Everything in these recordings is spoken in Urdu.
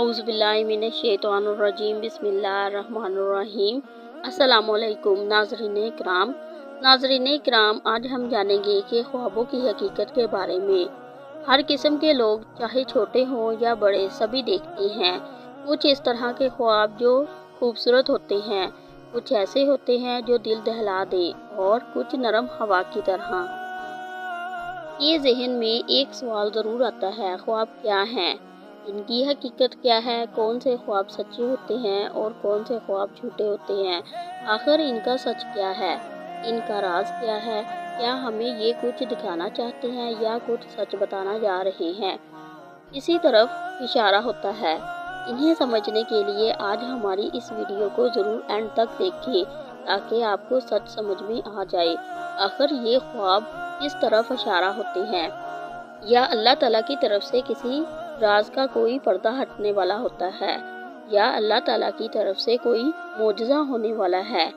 اعوذ باللہ من الشیطان الرجیم، بسم اللہ الرحمن الرحیم۔ السلام علیکم ناظرین اکرام۔ ناظرین اکرام، آج ہم جانیں گے کہ خوابوں کی حقیقت کے بارے میں۔ ہر قسم کے لوگ چاہے چھوٹے ہوں یا بڑے، سبھی دیکھتے ہیں۔ کچھ اس طرح کے خواب جو خوبصورت ہوتے ہیں، کچھ ایسے ہوتے ہیں جو دل دہلا دے اور کچھ نرم ہوا کی طرح۔ یہ ذہن میں ایک سوال ضرور آتا ہے، خواب کیا ہیں؟ ان کی حقیقت کیا ہے؟ کون سے خواب سچے ہوتے ہیں اور کون سے خواب جھوٹے ہوتے ہیں؟ آخر ان کا سچ کیا ہے؟ ان کا راز کیا ہے؟ کیا ہمیں یہ کچھ دکھانا چاہتے ہیں یا کچھ سچ بتانا جا رہے ہیں؟ اسی طرف اشارہ ہوتا ہے۔ انہیں سمجھنے کے لیے آج ہماری اس ویڈیو کو ضرور اینڈ تک دیکھیں تاکہ آپ کو سچ سمجھ میں آ جائے۔ آخر یہ خواب کس طرف اشارہ ہوتے ہیں؟ یا اللہ تعالیٰ کی طرف سے کسی راز کا کوئی پردہ ہٹنے والا ہوتا ہے، یا اللہ تعالیٰ کی طرف سے کوئی معجزہ ہونے والا ہے،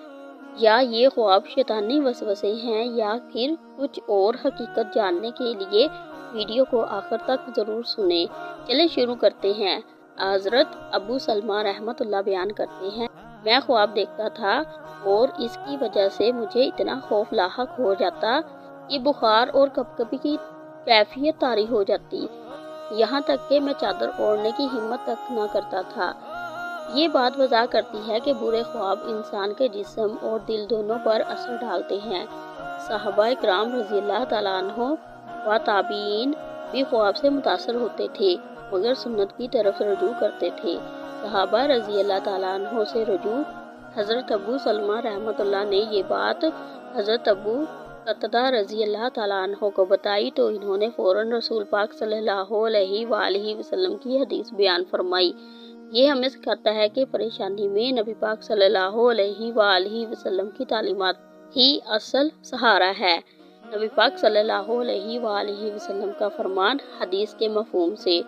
یا یہ خواب شیطانی وسوسے ہیں، یا پھر کچھ اور حقیقت جاننے کے لیے ویڈیو کو آخر تک ضرور سنیں۔ چلیں شروع کرتے ہیں۔ حضرت ابو سلمہ رحمت اللہ بیان کرتے ہیں۔ میں خواب دیکھتا تھا اور اس کی وجہ سے مجھے اتنا خوف لاحق ہو جاتا۔ کہ بخار اور کب کبھی کی کیفیت تاری ہو جاتی۔ یہاں تک کہ میں چادر اوڑھنے کی ہمت تک نہ کرتا تھا۔ یہ بات وضاح کرتی ہے کہ برے خواب انسان کے جسم اور دل دونوں پر اثر ڈالتے ہیں۔ صحابہ کرام رضی اللہ تعالیٰ عنہ و تابعین بھی خواب سے متاثر ہوتے تھے، مگر سنت کی طرف رجوع کرتے تھے۔ صحابہ رضی اللہ تعالیٰ عنہ سے رجوع، حضرت ابو سلمہ رحمۃ اللہ نے یہ بات حضرت ابو قطدہ رضی اللہ تعالیٰ عنہ کو بتائی تو انہوں نے فوراً رسول پاک صلی اللہ علیہ وآلہ وسلم کی حدیث بیان فرمائی۔ یہ ہمیں سکھاتا ہے کہ پریشانی میں نبی پاک صلی اللہ علیہ وآلہ وسلم کی تعلیمات ہی اصل سہارا ہے۔ نبی پاک صلی اللہ علیہ وآلہ وسلم کا فرمان حدیث کے مفہوم سے۔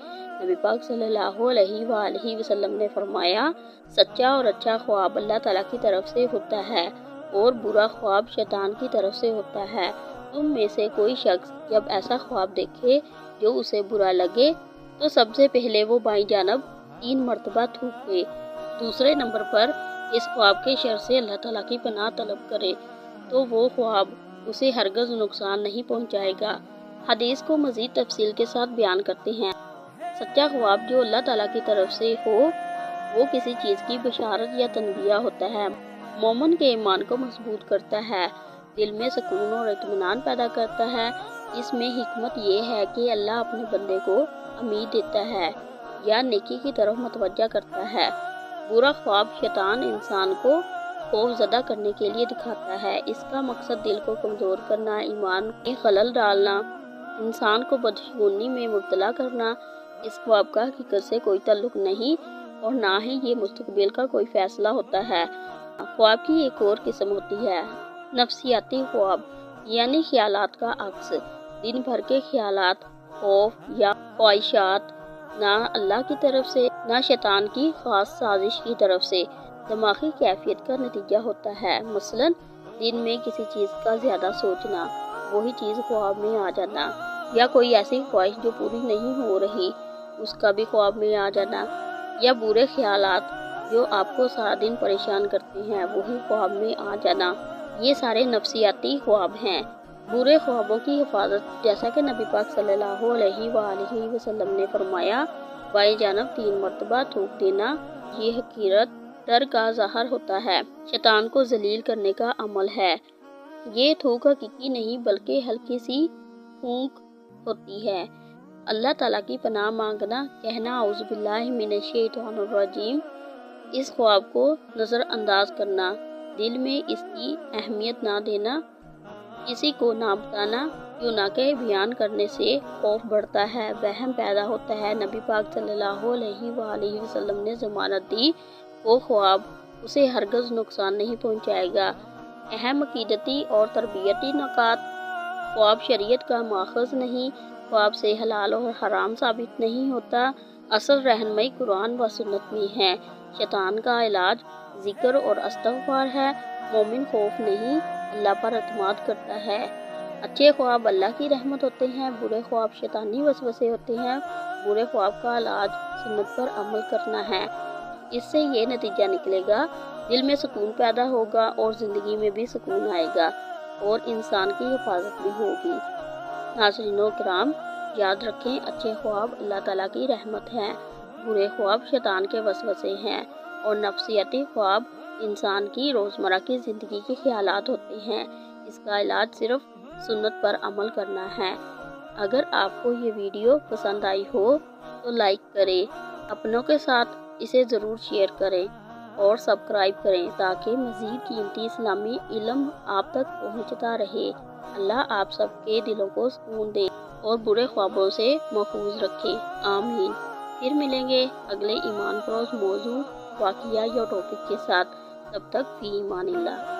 نبی پاک صلی اللہ علیہ وآلہ وسلم نے فرمایا، سچا اور اچھا خواب اللہ تعالیٰ کی طرف سے ہوتا ہے۔ اور برا خواب شیطان کی طرف سے ہوتا ہے۔ تم میں سے کوئی شخص جب ایسا خواب دیکھے جو اسے برا لگے، تو سب سے پہلے وہ بائیں جانب تین مرتبہ تھوکے۔ دوسرے نمبر پر، اس خواب کے شر سے اللہ تعالیٰ کی پناہ طلب کرے، تو وہ خواب اسے ہرگز نقصان نہیں پہنچائے گا۔ حدیث کو مزید تفصیل کے ساتھ بیان کرتے ہیں۔ سچا خواب جو اللہ تعالیٰ کی طرف سے ہو، وہ کسی چیز کی بشارت یا تنبیہ ہوتا ہے۔ مومن کے ایمان کو مضبوط کرتا ہے، دل میں سکون اور اطمینان پیدا کرتا ہے۔ اس میں حکمت یہ ہے کہ اللہ اپنے بندے کو امید دیتا ہے یا نیکی کی طرف متوجہ کرتا ہے۔ برا خواب شیطان انسان کو خوف زدہ کرنے کے لیے دکھاتا ہے۔ اس کا مقصد دل کو کمزور کرنا، ایمان میں خلل ڈالنا، انسان کو بدشگونی میں مبتلا کرنا۔ اس خواب کا حقیقت سے کوئی تعلق نہیں اور نہ ہی یہ مستقبل کا کوئی فیصلہ ہوتا ہے۔ خواب کی ایک اور قسم ہوتی ہے، نفسیاتی خواب یعنی خیالات کا عکس۔ دن بھر کے خیالات، خوف یا خواہشات، نہ اللہ کی طرف سے، نہ شیطان کی خاص سازش کی طرف سے۔ دماغی کیفیت کا نتیجہ ہوتا ہے، مثلا دن میں کسی چیز کا زیادہ سوچنا، وہی چیز خواب میں آ جانا، یا کوئی ایسی خواہش جو پوری نہیں ہو رہی، اس کا بھی خواب میں آ جانا، یا برے خیالات جو آپ کو سارا دن پریشان کرتے ہیں، وہی خواب میں آ جانا۔ یہ سارے نفسیاتی خواب ہیں۔ برے خوابوں کی حفاظت، جیسا کہ نبی پاک صلی اللہ علیہ وآلہ وسلم نے فرمایا بائیں جانب تین مرتبہ تھوک دینا، یہ حقیرت ڈر کا ظاہر ہوتا ہے۔ شیطان کو ذلیل کرنے کا عمل ہے۔ یہ تھوک حقیقی نہیں، بلکہ ہلکی سی پھونک ہوتی ہے۔ اللہ تعالیٰ کی پناہ مانگنا، کہنا، اعوذ باللہ من الشیطان الرجیم۔ اس خواب کو نظر انداز کرنا، دل میں اس کی اہمیت نہ دینا، کسی کو نہ بتانا کیوں نہ کہ بیان کرنے سے خوف بڑھتا ہے۔ وہم پیدا ہوتا ہے۔ نبی پاک صلی اللہ علیہ وآلہ وسلم نے ضمانت دی وہ خواب، اسے ہرگز نقصان نہیں پہنچائے گا۔ اہم عقیدتی اور تربیتی نکات، خواب شریعت کا ماخذ نہیں، خواب سے حلال اور حرام ثابت نہیں ہوتا۔ اصل رہنمائی قرآن و سنت میں ہے۔ شیطان کا علاج ذکر اور استغفار ہے۔ مومن خوف نہیں، اللہ پر اعتماد کرتا ہے۔ اچھے خواب اللہ کی رحمت ہوتے ہیں، برے خواب شیطانی وسوسے ہوتے ہیں۔ برے خواب کا علاج سنت پر عمل کرنا ہے۔ اس سے یہ نتیجہ نکلے گا، دل میں سکون پیدا ہوگا اور زندگی میں بھی سکون آئے گا اور انسان کی حفاظت بھی ہوگی۔ ناظرین و کرام، یاد رکھیں، اچھے خواب اللہ تعالیٰ کی رحمت ہیں۔ برے خواب شیطان کے وسوسے ہیں اور نفسیاتی خواب انسان کی روزمرہ کی زندگی کے خیالات ہوتے ہیں۔ اس کا علاج صرف سنت پر عمل کرنا ہے۔ اگر آپ کو یہ ویڈیو پسند آئی ہو تو لائک کریں، اپنوں کے ساتھ اسے ضرور شیئر کریں اور سبسکرائب کریں تاکہ مزید قیمتی اسلامی علم آپ تک پہنچتا رہے۔ اللہ آپ سب کے دلوں کو سکون دے اور برے خوابوں سے محفوظ رکھے۔ آمین۔ پھر ملیں گے اگلے ایمان پروز موضوع، واقعہ یا ٹاپک کے ساتھ۔ تب تک فی ایمان اللہ۔